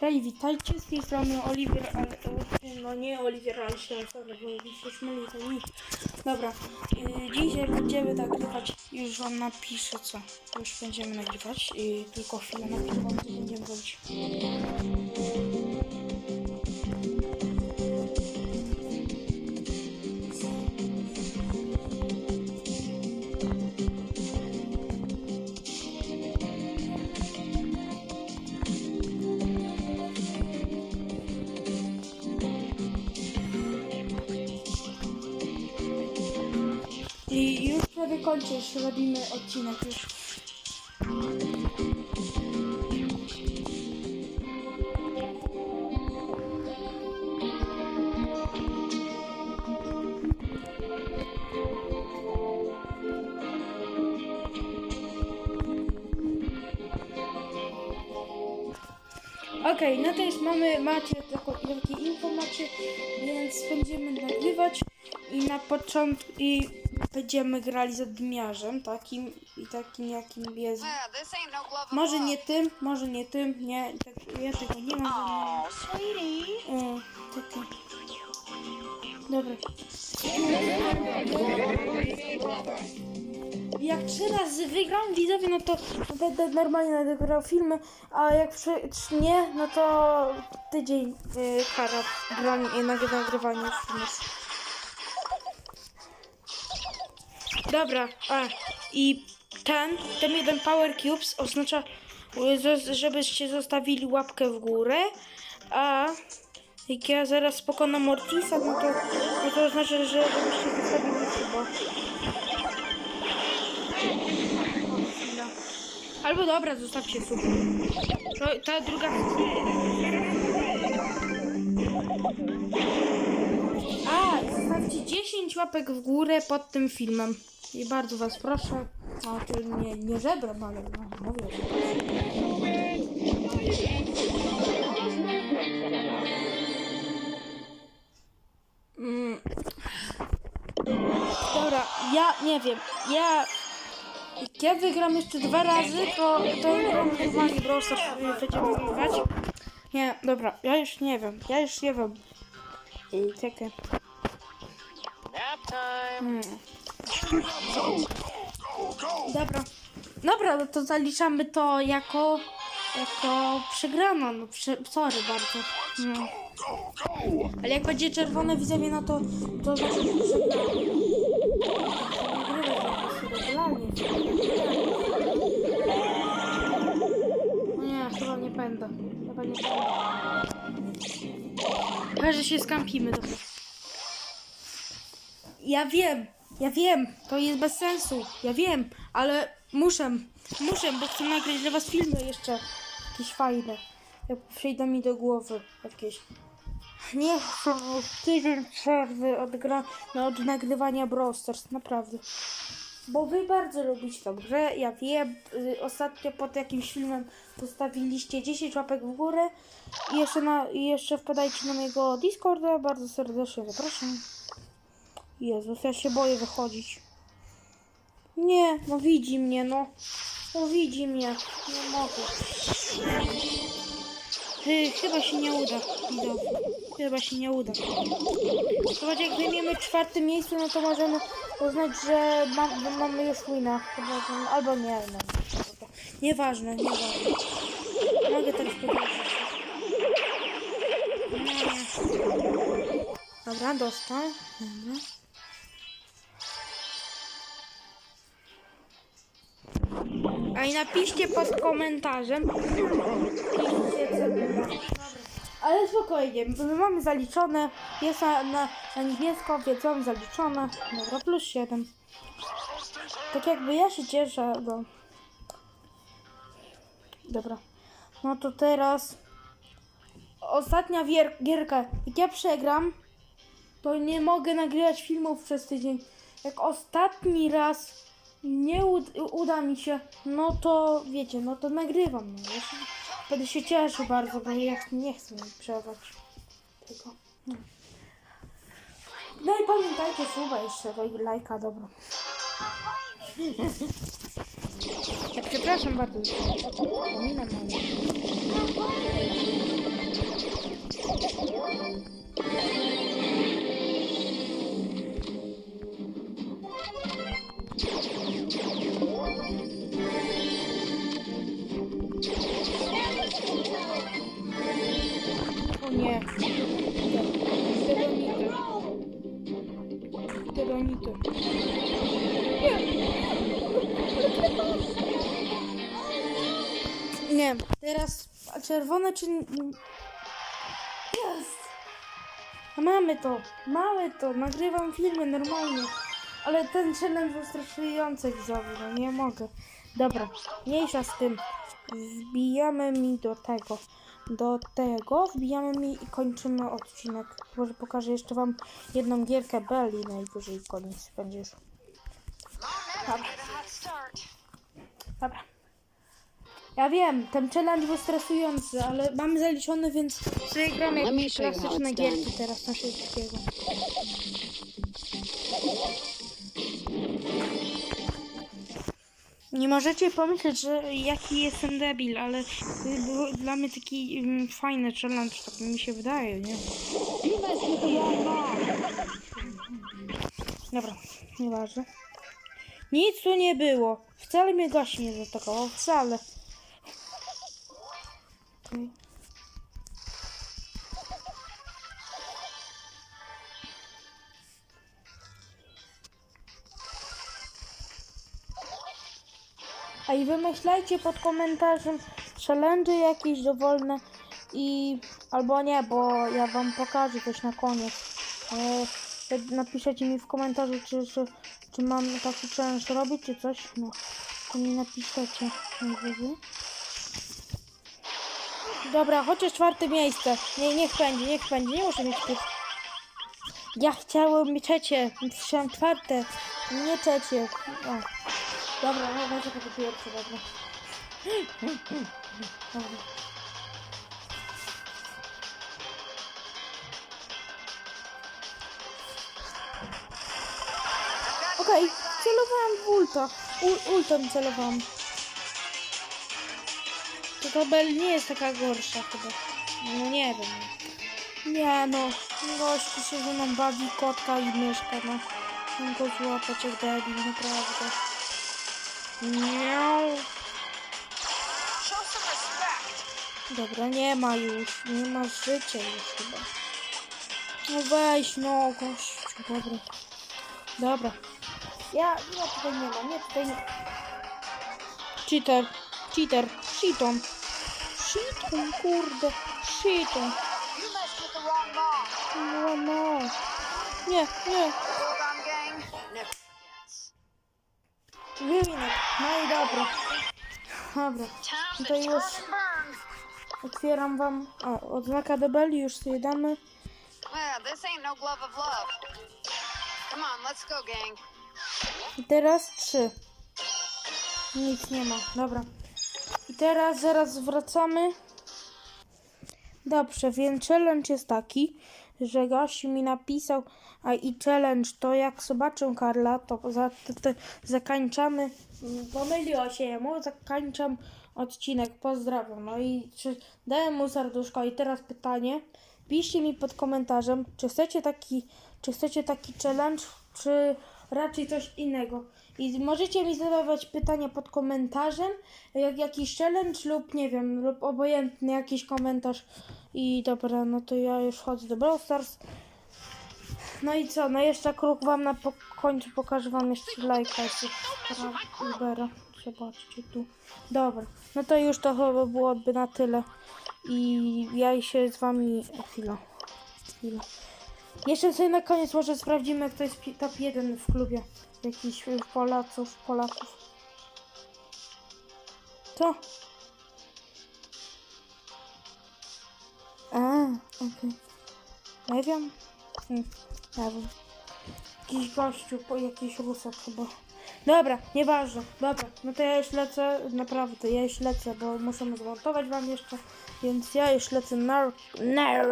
Cześć, witajcie z tej strony Oliwier, ale no nie Oliwier, ale się sorry, bo mi się śmieli, to nie. Dobra, yy, dzisiaj będziemy nagrywać, już wam napiszę co, już będziemy nagrywać, yy, tylko chwilę napiszę wam, co będziemy robić. I już prawie kończę, już robimy odcinek już. Okej, no to już mamy, macie taką, takie informacje, więc będziemy nagrywać i na początku i będziemy grali z odmiarzem takim i takim jakim jest. No Może nie tym, może nie tym, nie, tak, ja tego nie mam. Aw, sweetie. Takie. Dobra. Jak trzy razy wygram widzowie, no to będę normalnie nagrywał filmy, a jak nie, no to tydzień y, kara granie, y, nagry- nagrywania filmów. Dobra, a i ten, ten jeden Power Cubes oznacza, zo- żebyście zostawili łapkę w górę, a jak ja zaraz pokonam Mortisa, no to, no to oznacza, że żebyście zostawili chyba. Albo dobra, zostawcie sub. To, ta druga... A, i zostawcie 10 łapek w górę pod tym filmem. I bardzo was proszę. No, to nie, nie żebram, ale no, mówię. że- Mm. Dobra, ja nie wiem. Ja ja wygram jeszcze dwa razy, to, to normalnie Brawl będziemy wygrywać. Nie, dobra, ja już nie wiem, ja już nie wiem. I czekaj. Dobra, dobra, no to zaliczamy to jako, jako przegrana, no prze, sorry bardzo. No. Ale jak będzie czerwone widzowie, no to, to znaczy, że. No nie, chyba nie będę. Chyba nie będę. Chyba, że się skampimy, dobra. Ja wiem, ja wiem, to jest bez sensu. Ja wiem, ale muszę, muszę, bo chcę nagrać dla was filmy jeszcze. Jakieś fajne. Jak przyjdą mi do głowy jakieś. Nie chcę tydzień przerwy od, gra, no, od nagrywania Brawl Stars, naprawdę. Bo wy bardzo lubicie tą grę, ja wiem. Y, ostatnio pod jakimś filmem postawiliście 10 łapek w górę. I jeszcze, na, i jeszcze wpadajcie na mojego Discorda, bardzo serdecznie zapraszam. Jezus, ja się boję wychodzić. Nie, no widzi mnie, no. No widzi mnie. Nie mogę. Ty, chyba się nie uda. Widzowie. Chyba się nie uda. Zobacz, jak zajmiemy czwarte miejsce, no to możemy uznać, że mam, mamy już wina. Albo nie, no. Nieważne, nieważne. Mogę teraz powiedzieć. Dobra, dostał. Dobra. A i napiszcie pod komentarzem. Ale spokojnie, my mamy zaliczone. Jest na, na, na niebiesko, wiedzą zaliczone. Dobra, plus 7. Tak jakby ja się cieszę, bo... Dobra. No to teraz... Ostatnia wier- gierka. Jak ja przegram, to nie mogę nagrywać filmów przez tydzień. Jak ostatni raz nie uda mi się, no to wiecie, no to nagrywam. No. Ja się, będę się bardzo, bo ja nie chcę przerwać tego. No. no i pamiętajcie, suba jeszcze, lajka, dobra. Ja przepraszam bardzo, pominam moje. Czerwone czy... Jest! Mamy to, mamy to, nagrywam filmy normalnie. Ale ten challenge był widzowie, no nie mogę. Dobra, mniejsza z tym. Wbijamy mi do tego. Do tego wbijamy mi i kończymy odcinek. Może pokażę jeszcze wam jedną gierkę Belly najwyżej koniec będzie już. Dobra. Dobra. Ja wiem, ten challenge był stresujący, ale mamy zaliczony, więc sobie gramy Let me jakieś show you how klasyczne it's gierki teraz na szybkiego. Nie możecie pomyśleć, że jaki jestem debil, ale to był dla mnie taki mm, fajny challenge, tak mi się wydaje, nie? You the wrong. Dobra, nieważne. Nic tu nie było. Wcale mnie gość nie zaatakował, wcale. Okej. A i wymyślajcie pod komentarzem challenge jakieś dowolne i albo nie, bo ja wam pokażę coś na koniec. E, napiszecie mi w komentarzu, czy, czy, czy mam taki challenge robić, czy coś, no to mi napiszecie najwyżej. Dobra, chociaż czwarte miejsce. Nie, niech będzie, niech będzie, nie muszę mieć pięć. Ja chciałem mieć trzecie, chciałem czwarte, nie trzecie. O. Dobra, no weź to pierwsze, dobra. Dobra. Okej, celowałam w ulta. U, ultem celowałam. Bell nie jest taka gorsza chyba. No nie wiem. Nie no, gościu się ze mną bawi kotka i myszka, no. Mam go złapać jak debil, naprawdę. Miau. Dobra, nie ma już, nie ma życia już chyba. No weź no, gościu, dobra. Dobra. Ja, ja tutaj nie ma, nie tutaj nie Cheater, cheater, cheaton. Cheaton, kurde, mom. No, no. Nie, nie, wywinek. No i dobra. Dobra, Time to już otwieram wam, o, odznaka debeli, już sobie damy. No. I teraz trzy. Nic nie ma, dobra. Teraz zaraz wracamy. Dobrze, więc challenge jest taki, że gość mi napisał, a i challenge to jak zobaczę Karla, to za, to zakańczamy, pomyliło się jemu, zakańczam odcinek, pozdrawiam. No i czy dałem mu serduszko i teraz pytanie, piszcie mi pod komentarzem, czy chcecie taki, czy chcecie taki challenge, czy raczej coś innego. I możecie mi zadawać pytania pod komentarzem, jak jakiś challenge lub nie wiem, lub obojętny jakiś komentarz. I dobra, no to ja już chodzę do Brawl Stars. No i co, no jeszcze kruk wam na po końcu pokażę wam jeszcze lajka z Ubera. Zobaczcie tu. Dobra, no to już to chyba byłoby na tyle. I ja się z wami... Chwila. Chwila. Jeszcze sobie na koniec może sprawdzimy, kto jest top 1 w klubie. Jakiś y, Polaców, Polaków. Co? A, okej. Nie wiem. Hmm, nie wiem. Jakiś gościu, jakiś rusek chyba. Dobra, nieważne. Dobra, no to ja już lecę, naprawdę, ja już lecę, bo muszę zmontować wam jeszcze. Więc ja już lecę na... na